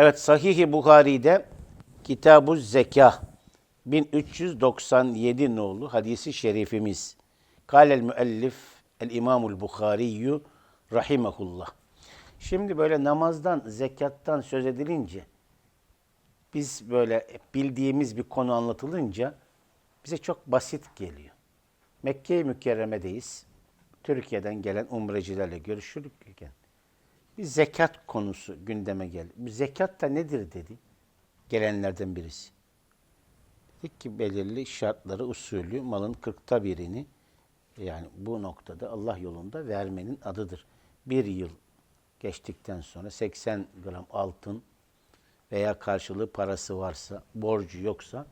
Evet Sahih-i Buhari'de Kitab-ı Zekah 1397 nolu hadisi şerifimiz. Kâlel müellif el İmamul Buhariyyü rahimehullah. Şimdi böyle namazdan, zekattan söz edilince biz böyle bildiğimiz bir konu anlatılınca bize çok basit geliyor. Mekke-i Mükerreme'deyiz. Türkiye'den gelen umrecilerle görüşürken bir zekat konusu gündeme geldi. Bu zekat da nedir dedi gelenlerden birisi. Dedik ki belirli şartları, usulü, malın kırkta birini yani bu noktada Allah yolunda vermenin adıdır. Bir yıl geçtikten sonra 80 gram altın veya karşılığı parası varsa, borcu yoksa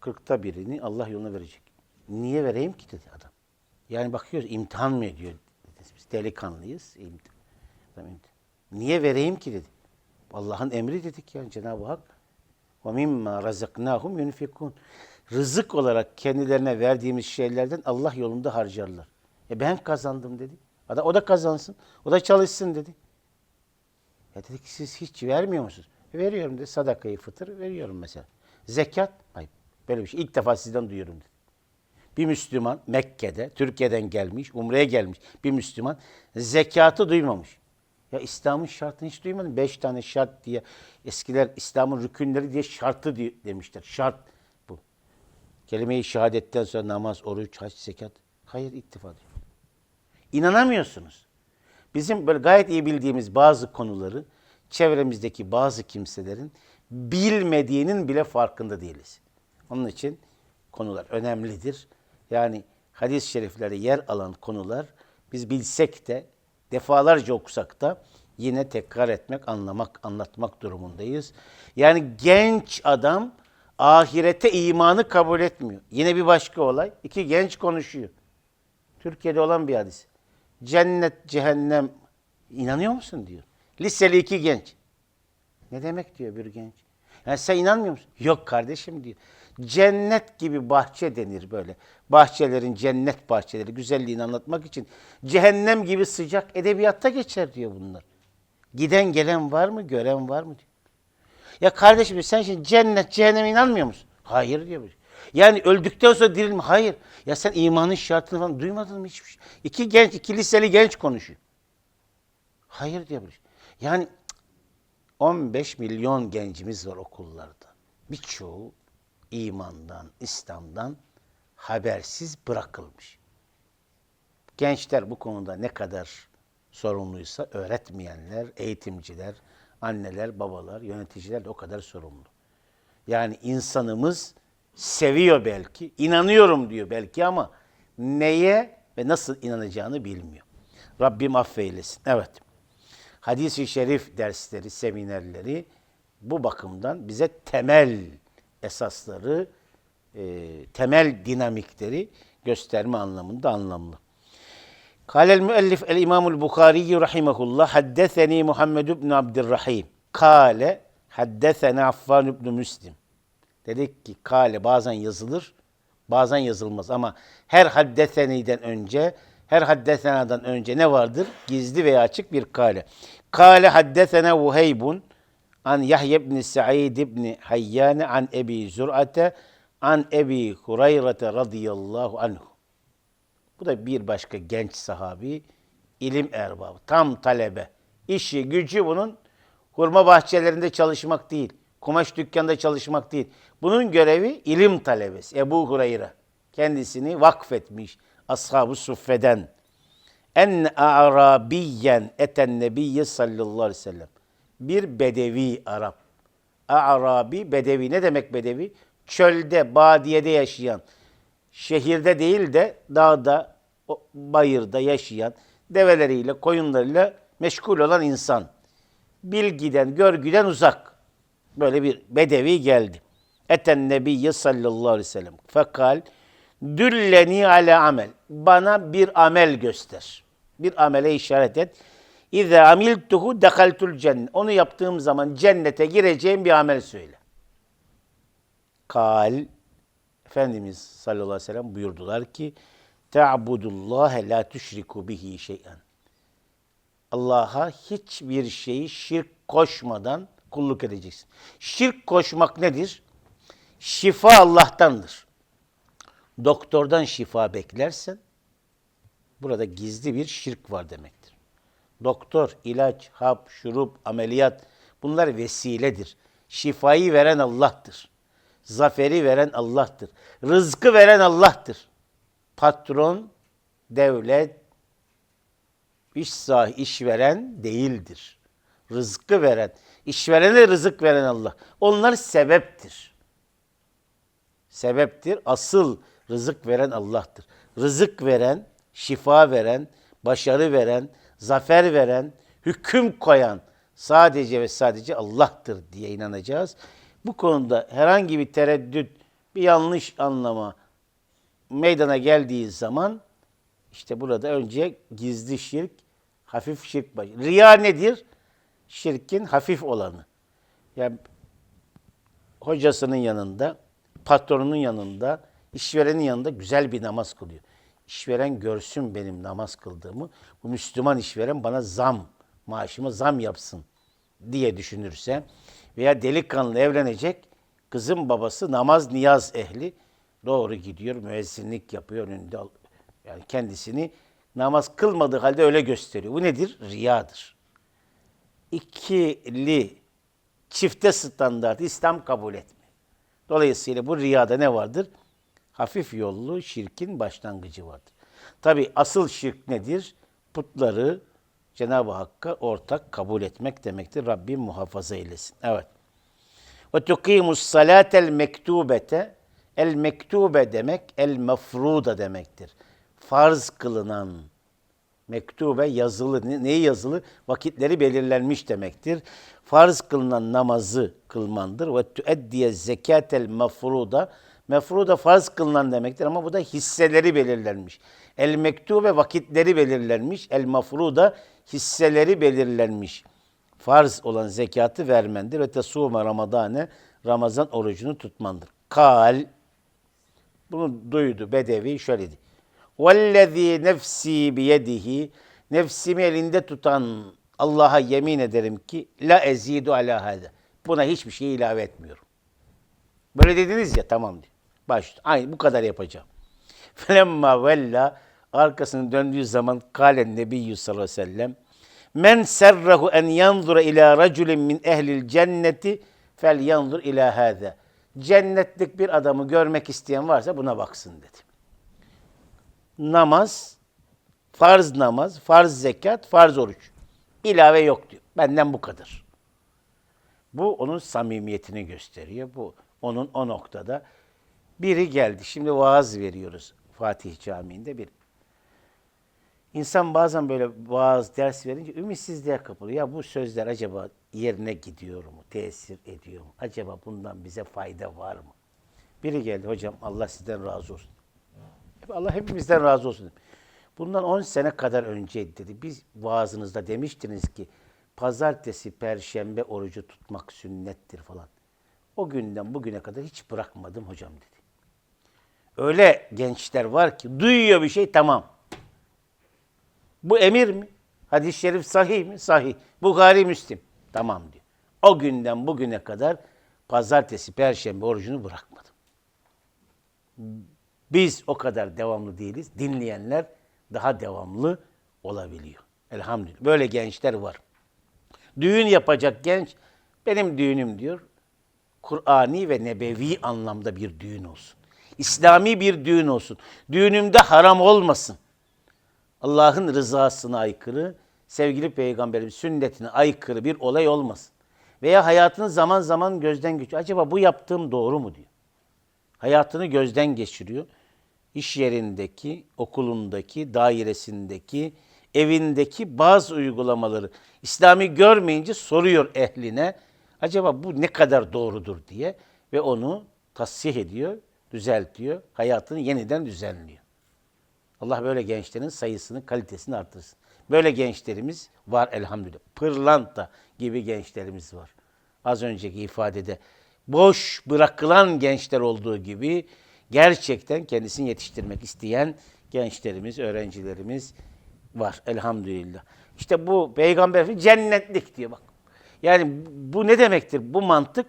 kırkta birini Allah yoluna verecek. Niye vereyim ki dedi adam. Yani bakıyoruz imtihan mı ediyor? Biz delikanlıyız. imtihan. Niye vereyim ki dedi. Allah'ın emri dedik yani Cenab-ı Hak. وَمِمَّا رَزَقْنَاهُمْ يُنْفِقُونَ Rızık olarak kendilerine verdiğimiz şeylerden Allah yolunda harcarlar. E ben kazandım dedi. O da, kazansın. O da çalışsın dedi. Ya dedik siz hiç vermiyor musunuz? E, veriyorum dedi. Sadakayı fıtır veriyorum mesela. Zekat. Hayır. Böyle bir şey. İlk defa sizden duyuyorum dedi. Bir Müslüman Mekke'de, Türkiye'den gelmiş, Umre'ye gelmiş bir Müslüman zekatı duymamış. Ya İslam'ın şartını hiç duymadım. Beş tane şart diye eskiler İslam'ın rükünleri diye şartı diye, demişler. Şart bu. Kelime-i şehadetten sonra namaz, oruç, hac, zekat. Hayır defa diyor. İnanamıyorsunuz. Bizim böyle gayet iyi bildiğimiz bazı konuları çevremizdeki bazı kimselerin bilmediğinin bile farkında değiliz. Onun için konular önemlidir. Yani hadis-i şeriflerde yer alan konular biz bilsek de defalarca okusak da yine tekrar etmek, anlamak, anlatmak durumundayız. Yani genç adam ahirete imanı kabul etmiyor. Yine bir başka olay. İki genç konuşuyor. Türkiye'de olan bir hadis. Cennet, cehennem inanıyor musun diyor. Liseli iki genç. Ne demek diyor bir genç. Yani sen inanmıyor musun? Yok kardeşim diyor. Cennet gibi bahçe denir böyle. Bahçelerin cennet bahçeleri güzelliğini anlatmak için cehennem gibi sıcak edebiyatta geçer diyor bunlar. Giden gelen var mı, gören var mı diyor. Ya kardeşim sen şimdi cennet, cehenneme inanmıyor musun? Hayır diyor. Yani öldükten sonra dirilme. Hayır. Ya sen imanın şartını falan duymadın mı hiçbir şey? İki genç, iki liseli genç konuşuyor. Hayır diyor. Yani 15 milyon gencimiz var okullarda. Birçoğu imandan, İslam'dan habersiz bırakılmış. Gençler bu konuda ne kadar sorumluysa öğretmeyenler, eğitimciler, anneler, babalar, yöneticiler de o kadar sorumlu. Yani insanımız seviyor belki, inanıyorum diyor belki ama neye ve nasıl inanacağını bilmiyor. Rabbim affeylesin. Evet. Hadis-i şerif dersleri, seminerleri bu bakımdan bize temel esasları, e, temel dinamikleri gösterme anlamında anlamlı. Kâlel müellif el İmamul Bukhari rahimehullah haddeseni Muhammed ibn Abdurrahim. Kâle haddesena Affan ibn Müslim. Dedik ki kâle bazen yazılır, bazen yazılmaz ama her haddeseniden önce, her haddesenadan önce ne vardır? Gizli veya açık bir kâle. Kâle haddesena Vuheybun an Yahya ibn Sa'id ibn Hayyan an Ebi Zur'ate an Ebi Hureyre radıyallahu anhu. Bu da bir başka genç sahabi, ilim erbabı, tam talebe. İşi, gücü bunun hurma bahçelerinde çalışmak değil, kumaş dükkanında çalışmak değil. Bunun görevi ilim talebesi. Ebu Hureyre kendisini vakfetmiş ashab-ı suffeden. En a'rabiyen eten nebiyye sallallahu aleyhi ve sellem. Bir bedevi Arap. A'rabi, bedevi. Ne demek bedevi? Çölde, badiyede yaşayan, şehirde değil de dağda, bayırda yaşayan, develeriyle, koyunlarıyla meşgul olan insan. Bilgiden, görgüden uzak. Böyle bir bedevi geldi. Eten nebiyye sallallahu aleyhi ve sellem. Fekal, dülleni ala amel. Bana bir amel göster. Bir amele işaret et. İze amiltuhu dekaltul cennet. Onu yaptığım zaman cennete gireceğim bir amel söyle. Kal, Efendimiz sallallahu aleyhi ve sellem buyurdular ki Te'abudullâhe la tüşriku bihi şey'en. Allah'a hiçbir şeyi şirk koşmadan kulluk edeceksin. Şirk koşmak nedir? Şifa Allah'tandır. Doktordan şifa beklersen burada gizli bir şirk var demektir. Doktor, ilaç, hap, şurup, ameliyat bunlar vesiledir. Şifayı veren Allah'tır. Zaferi veren Allah'tır. Rızkı veren Allah'tır. Patron, devlet, iş sahibi, işveren değildir. Rızkı veren, işverene rızık veren Allah. Onlar sebeptir. Sebeptir. Asıl rızık veren Allah'tır. Rızık veren, şifa veren, başarı veren, zafer veren, hüküm koyan sadece ve sadece Allah'tır diye inanacağız. Bu konuda herhangi bir tereddüt, bir yanlış anlama meydana geldiği zaman işte burada önce gizli şirk, hafif şirk baş. Riya nedir? Şirkin hafif olanı. Yani hocasının yanında, patronunun yanında, işverenin yanında güzel bir namaz kılıyor. İşveren görsün benim namaz kıldığımı. Bu Müslüman işveren bana zam, maaşıma zam yapsın diye düşünürse veya delikanlı evlenecek kızın babası namaz niyaz ehli doğru gidiyor müezzinlik yapıyor önünde yani kendisini namaz kılmadığı halde öyle gösteriyor. Bu nedir? Riyadır. İkili çifte standart İslam kabul etmiyor. Dolayısıyla bu riyada ne vardır? Hafif yollu şirkin başlangıcı vardır. Tabi asıl şirk nedir? Putları Cenab-ı Hakk'a ortak kabul etmek demektir. Rabbim muhafaza eylesin. Evet. Ve tukimus salatel mektubete el mektube demek el mefruda demektir. Farz kılınan mektube yazılı ne- neyi yazılı vakitleri belirlenmiş demektir. Farz kılınan namazı kılmandır ve tueddiye zekatel mefruda Mefru da farz kılınan demektir ama bu da hisseleri belirlenmiş. El mektu ve vakitleri belirlenmiş. El mafru da hisseleri belirlenmiş. Farz olan zekatı vermendir ve tesume ramadane Ramazan orucunu tutmandır. Kal bunu duydu Bedevi şöyle dedi. Vellezî nefsî biyedihi nefsimi elinde tutan Allah'a yemin ederim ki la ezidu ala hâde. Buna hiçbir şey ilave etmiyorum. Böyle dediniz ya tamam diyor. Başlıyor. Aynı bu kadar yapacağım. Felemma vella arkasını döndüğü zaman kalen nebiyyü sallallahu aleyhi ve sellem men serrahu en yanzura ila raculin min ehlil cenneti fel yanzur ila hada. Cennetlik bir adamı görmek isteyen varsa buna baksın dedi. Namaz, farz namaz, farz zekat, farz oruç. İlave yok diyor. Benden bu kadar. Bu onun samimiyetini gösteriyor. Bu onun o noktada biri geldi. Şimdi vaaz veriyoruz Fatih Camii'nde bir. İnsan bazen böyle vaaz ders verince ümitsizliğe kapılıyor. Ya bu sözler acaba yerine gidiyor mu? Tesir ediyor mu? Acaba bundan bize fayda var mı? Biri geldi hocam Allah sizden razı olsun. Allah hepimizden razı olsun. Bundan 10 sene kadar önce dedi. Biz vaazınızda demiştiniz ki pazartesi, perşembe orucu tutmak sünnettir falan. O günden bugüne kadar hiç bırakmadım hocam dedi. Öyle gençler var ki duyuyor bir şey tamam. Bu emir mi? Hadis-i şerif sahih mi? Sahih. Bukhari, Müslim. Tamam diyor. O günden bugüne kadar pazartesi, perşembe orucunu bırakmadım. Biz o kadar devamlı değiliz. Dinleyenler daha devamlı olabiliyor. Elhamdülillah. Böyle gençler var. Düğün yapacak genç, benim düğünüm diyor. Kur'ani ve nebevi anlamda bir düğün olsun. İslami bir düğün olsun. Düğünümde haram olmasın. Allah'ın rızasına aykırı, sevgili peygamberin sünnetine aykırı bir olay olmasın. Veya hayatını zaman zaman gözden geçiriyor. Acaba bu yaptığım doğru mu diyor. Hayatını gözden geçiriyor. İş yerindeki, okulundaki, dairesindeki, evindeki bazı uygulamaları İslami görmeyince soruyor ehline. Acaba bu ne kadar doğrudur diye ve onu tasih ediyor, düzeltiyor, hayatını yeniden düzenliyor. Allah böyle gençlerin sayısını, kalitesini artırsın. Böyle gençlerimiz var elhamdülillah. Pırlanta gibi gençlerimiz var. Az önceki ifadede boş bırakılan gençler olduğu gibi gerçekten kendisini yetiştirmek isteyen gençlerimiz, öğrencilerimiz var elhamdülillah. İşte bu peygamber cennetlik diyor bak. Yani bu ne demektir? Bu mantık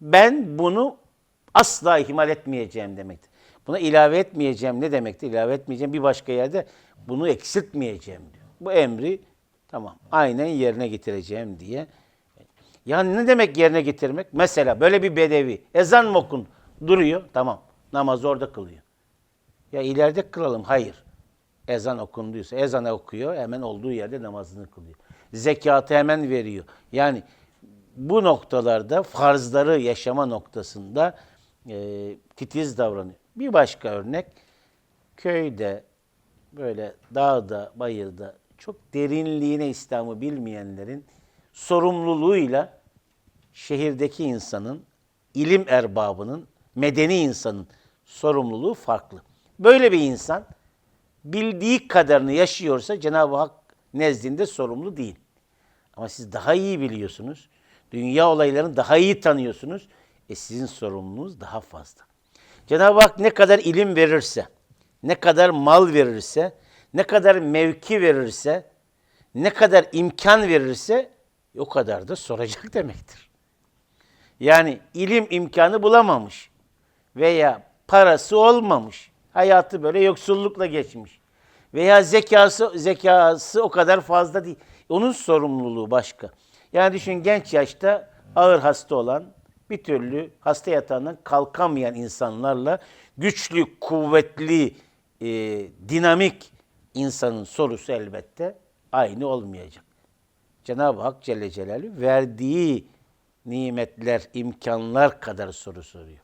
ben bunu asla ihmal etmeyeceğim demektir. Buna ilave etmeyeceğim ne demektir? İlave etmeyeceğim bir başka yerde bunu eksiltmeyeceğim diyor. Bu emri tamam aynen yerine getireceğim diye. Yani ne demek yerine getirmek? Mesela böyle bir bedevi ezan mı okun? Duruyor tamam namazı orada kılıyor. Ya ileride kılalım. Hayır. Ezan okunduysa ezanı okuyor hemen olduğu yerde namazını kılıyor. Zekatı hemen veriyor. Yani bu noktalarda farzları yaşama noktasında e, titiz davranıyor. Bir başka örnek köyde böyle dağda, bayırda çok derinliğine İslam'ı bilmeyenlerin sorumluluğuyla şehirdeki insanın, ilim erbabının, medeni insanın sorumluluğu farklı. Böyle bir insan bildiği kadarını yaşıyorsa Cenab-ı Hak nezdinde sorumlu değil. Ama siz daha iyi biliyorsunuz. Dünya olaylarını daha iyi tanıyorsunuz. E sizin sorumluluğunuz daha fazla. Cenab-ı Hak ne kadar ilim verirse, ne kadar mal verirse, ne kadar mevki verirse, ne kadar imkan verirse o kadar da soracak demektir. Yani ilim imkanı bulamamış veya parası olmamış. Hayatı böyle yoksullukla geçmiş. Veya zekası zekası o kadar fazla değil. Onun sorumluluğu başka. Yani düşün genç yaşta ağır hasta olan, bir türlü hasta yatağından kalkamayan insanlarla güçlü, kuvvetli, e, dinamik insanın sorusu elbette aynı olmayacak. Cenab-ı Hak Celle Celaluhu verdiği nimetler, imkanlar kadar soru soruyor.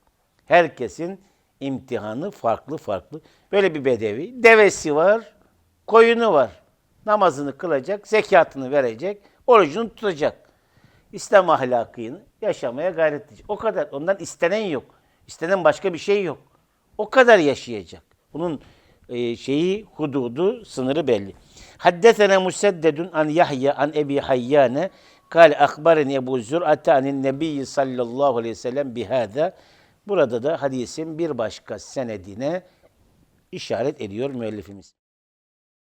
Herkesin imtihanı farklı farklı. Böyle bir bedevi, devesi var, koyunu var. Namazını kılacak, zekatını verecek, orucunu tutacak. İslam ahlakını yaşamaya gayret edecek. O kadar. Ondan istenen yok. İstenen başka bir şey yok. O kadar yaşayacak. Bunun e, şeyi, hududu, sınırı belli. Haddesene Museddedun an Yahya an Ebi Hayyane kal akbareni Ebu Zür'ate anin Nebiyyi sallallahu aleyhi ve sellem bihâda. Burada da hadisin bir başka senedine işaret ediyor müellifimiz.